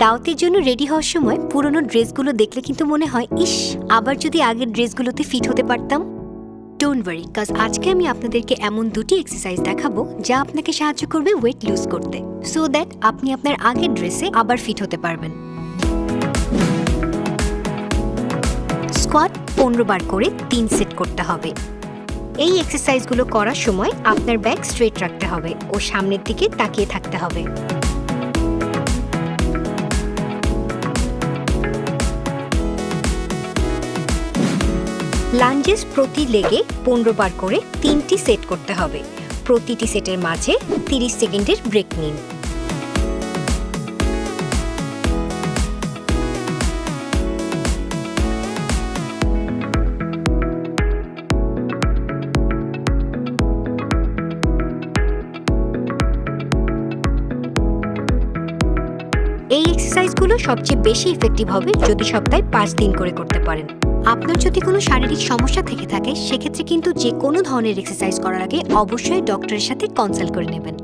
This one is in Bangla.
দাওয়াতের জন্য রেডি হওয়ার সময় পুরনো ড্রেসগুলো দেখলে কিন্তু মনে হয়, ইস, আবার যদি আগের ড্রেসগুলোতে ফিট হতে পারতাম। ডোন্ট ওয়ারি কাজ আজকে আমি আপনাদেরকে এমন দুটি এক্সারসাইজ দেখাবো, যা আপনাকে সাহায্য করবে ওয়েট লুজ করতে সো দ্যাট আপনি আপনার আগের ড্রেসে আবার ফিট হতে পারবেন। স্কোয়াট পনেরো বার করে তিন সেট করতে হবে। এই এক্সারসাইজগুলো করার সময় আপনার ব্যাক স্ট্রেট রাখতে হবে ও সামনের দিকে তাকিয়ে থাকতে হবে। লাঞ্জেস প্রতি লেগে পনেরো বার করে তিনটি সেট করতে হবে। প্রতিটি সেটের মাঝে তিরিশ সেকেন্ডের ব্রেক নিন। এই এক্সারসাইজগুলো সবচেয়ে বেশি ইফেক্টিভ হবে যদি সপ্তাহে পাঁচ দিন করে করতে পারেন। আপনার যদি কোনো শারীরিক সমস্যা থেকে থাকে, সেক্ষেত্রে কিন্তু যে কোনো ধরনের এক্সারসাইজ করার আগে অবশ্যই ডক্টরের সাথে কনসাল্ট করে নেবেন।